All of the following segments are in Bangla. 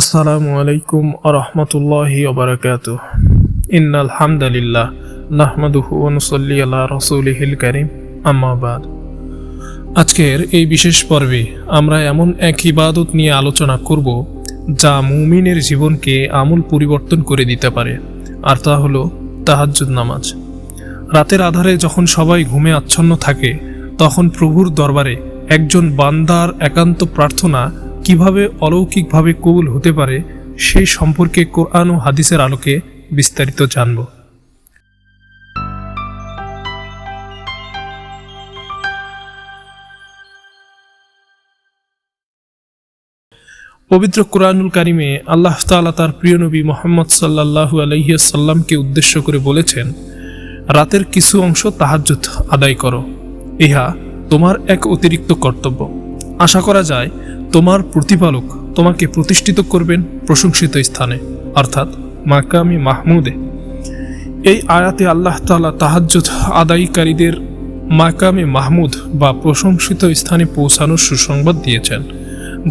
আসসালামু আলাইকুম আরহামতুল্লাহি ওবরাকাত ইন্নাল হামদালিল্লাহ নাহমাদুহু ওয়ানুসল্লি আলা রসুলিহিল করিম। আম্মাবাদ আজকের এই বিশেষ পর্বে আমরা এমন এক ইবাদত নিয়ে আলোচনা করব যা মুমিনের জীবনকে আমূল পরিবর্তন করে দিতে পারে, আর তা হলো তাহাজ্জুদ নামাজ। রাতের আধারে যখন সবাই ঘুমে আচ্ছন্ন থাকে, তখন প্রভুর দরবারে একজন বান্দার একান্ত প্রার্থনা কীভাবে অলৌকিকভাবে কবুল হতে পারে সেই সম্পর্কে কোরআন ও হাদিসের আলোকে বিস্তারিত জানব। পবিত্র কোরআনুল কারিমে আল্লাহ তাআলা তার প্রিয় নবী মোহাম্মদ সাল্লাহু আলহিয়াসাল্লামকে উদ্দেশ্য করে বলেছেন, রাতের কিছু অংশ তাহাজ্জুদ আদায় করো। ইহা তোমার এক অতিরিক্ত কর্তব্য। আশা করা যায় তোমার প্রতিপালক তোমাকে প্রতিষ্ঠিত করবেন প্রশংসিত স্থানে, অর্থাৎ মাকামি মাহমুদে। এই আয়াতে আল্লাহ তালা তাহাজ্জুদ আদায়কারীদের মাকামে মাহমুদ বা প্রশংসিত স্থানে পৌঁছানোর সুসংবাদ দিয়েছেন,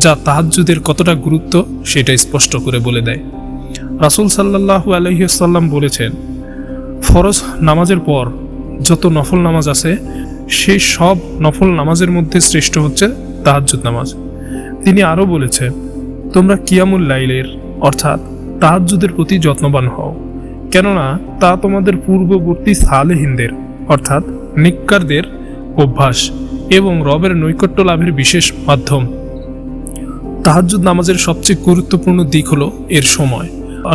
যা তাহাজ্জুদের কতটা গুরুত্ব সেটা স্পষ্ট করে বলে দেয়। রাসূল সাল্লাল্লাহু আলহিহাল্লাম বলেছেন, ফরজ নামাজের পর যত নফল নামাজ আছে, সেই সব নফল নামাজের মধ্যে শ্রেষ্ঠ হচ্ছে তাহাজ্জুদ নামাজ। তিনি আরও বলেছেন তোমরা কিয়ামুল লাইলের, অর্থাৎ তাহাজ্জুদের প্রতি যত্নবান হও। কেননা তা তোমাদের পূর্ববর্তী সালেহিনদের, অর্থাৎ নিক্কারদের অভ্যাস এবং রবের নৈকট্য লাভের বিশেষ মাধ্যম। তাহাজ্জুদ নামাজের সবচেয়ে গুরুত্বপূর্ণ দিক হলো এর সময়।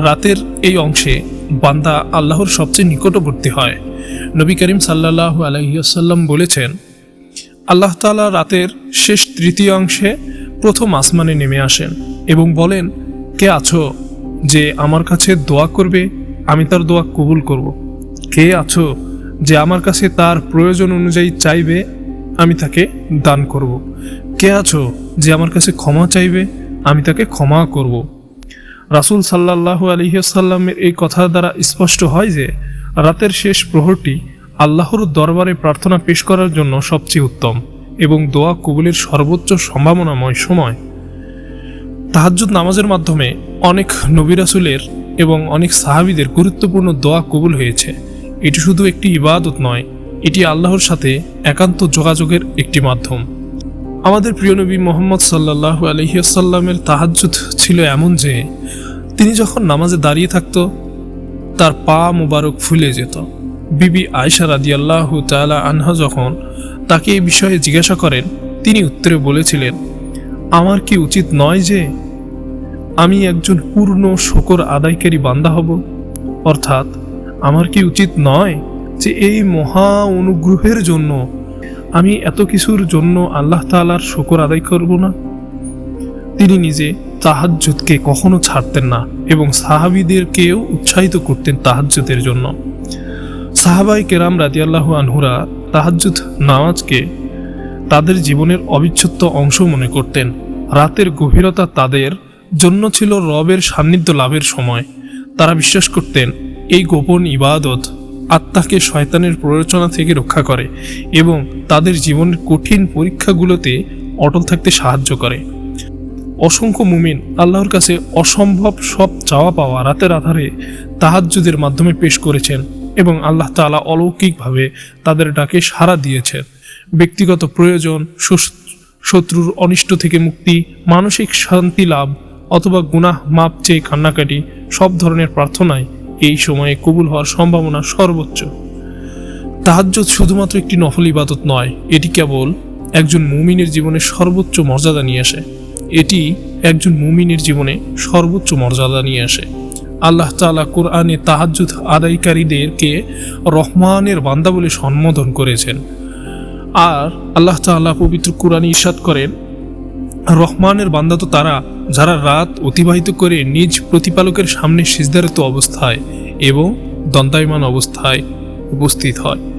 রাতের এই অংশে বান্দা আল্লাহর সবচেয়ে নিকটবর্তী হয়। নবী করিম সাল্লাহ আলহিসাল্লাম বলেছেন, আল্লাহ তালা রাতের শেষ তৃতীয় অংশে প্রথম আসমানে নেমে আসেন এবং বলেন, কে আছো যে আমার কাছে দোয়া করবে আমি তার দোয়া কবুল করব। কে আছো যে আমার কাছে তার প্রয়োজন অনুযায়ী চাইবে আমি তাকে দান করব। কে আছো যে আমার কাছে ক্ষমা চাইবে আমি তাকে ক্ষমা করব। রাসুল সাল্লাহ আলহিসাল্লামের এই কথা দ্বারা স্পষ্ট হয় যে, রাতের শেষ প্রহরটি আল্লাহর দরবারে প্রার্থনা পেশ করার জন্য সবচেয়ে উত্তম এবং দোয়া কবুলের সর্বোচ্চ সম্ভাবনাময় সময়। তাহাজ্জুদ নামাজের মাধ্যমে অনেক নবিরাসুলের এবং অনেক সাহাবিদের গুরুত্বপূর্ণ দোয়া কবুল হয়েছে। এটি শুধু একটি ইবাদত নয়, এটি আল্লাহর সাথে একান্ত যোগাযোগের একটি মাধ্যম। আমাদের প্রিয় নবী মোহাম্মদ সাল্লাহ আলহিয়াসাল্লামের তাহাজ্জুদ ছিল এমন যে, তিনি যখন নামাজে দাঁড়িয়ে থাকত, তার পা মুবারক ফুলে যেত। বিবি আয়সা রাদিয়াল্লাহু তালা আনহা যখন তাকে এই বিষয়ে জিজ্ঞাসা করেন, তিনি উত্তরে বলেছিলেন, আমার কি উচিত নয় যে আমি একজন পূর্ণ শকর আদায়কারী বান্দা হব? অর্থাৎ, আমার কি উচিত নয় যে এই মহা অনুগ্রহের জন্য আমি এত কিছুর জন্য আল্লাহ তালার শকর আদায় করব না? তিনি নিজে তাহাজ্জুদকে কখনো ছাড়তেন না এবং সাহাবিদেরকেও উৎসাহিত করতেন তাহাজ্জুদের জন্য। সাহাবাই কেরাম রাজিয়াল্লাহু আনহুরা তাহাজ্জুদ নামাজকে তাদের জীবনের অবিচ্ছেদ্য অংশ মনে করতেন। রাতের গভীরতা তাদের জন্য ছিল রবের সান্নিধ্য লাভের সময়। তারা বিশ্বাস করতেন, এই গোপন ইবাদত আত্মাকে শয়তানের প্ররোচনা থেকে রক্ষা করে এবং তাদের জীবনের কঠিন পরীক্ষাগুলোতে অটল থাকতে সাহায্য করে। অসংখ্য মুমিন আল্লাহর কাছে অসম্ভব সব চাওয়া পাওয়া রাতের আধারে তাহাজ্জুদের মাধ্যমে পেশ করেছেন। এবং আল্লাহ তালা অলৌকিকভাবে তাদের ডাকে সাড়া দিয়েছেন। ব্যক্তিগত প্রয়োজন শত্রুর অনিষ্ট থেকে মুক্তি, মানসিক শান্তি লাভ অথবা গুনাহ মাপ চেয়ে কান্নাকাটি, সব ধরনের প্রার্থনায় এই সময়ে কবুল হওয়ার সম্ভাবনা সর্বোচ্চ। তাহাজ্জুদ শুধুমাত্র একটি নফল ইবাদত নয়, এটি কেবল একজন মুমিনের জীবনে সর্বোচ্চ মর্যাদা নিয়ে আসে। এটি একজন মুমিনের জীবনে সর্বোচ্চ মর্যাদা নিয়ে আসে। আল্লাহ তালা কোরআনে তাহাজুদ আদায়কারীদেরকে রহমানের বান্দা বলে সম্বোধন করেছেন। আর আল্লাহ তাল্লাহ পবিত্র কোরআনে ইরশাদ করেন, রহমানের বান্দা তো তারা যারা রাত অতিবাহিত করে নিজ প্রতিপালকের সামনে সিজদারত অবস্থায় এবং দন্দায়মান অবস্থায় উপস্থিত হয়।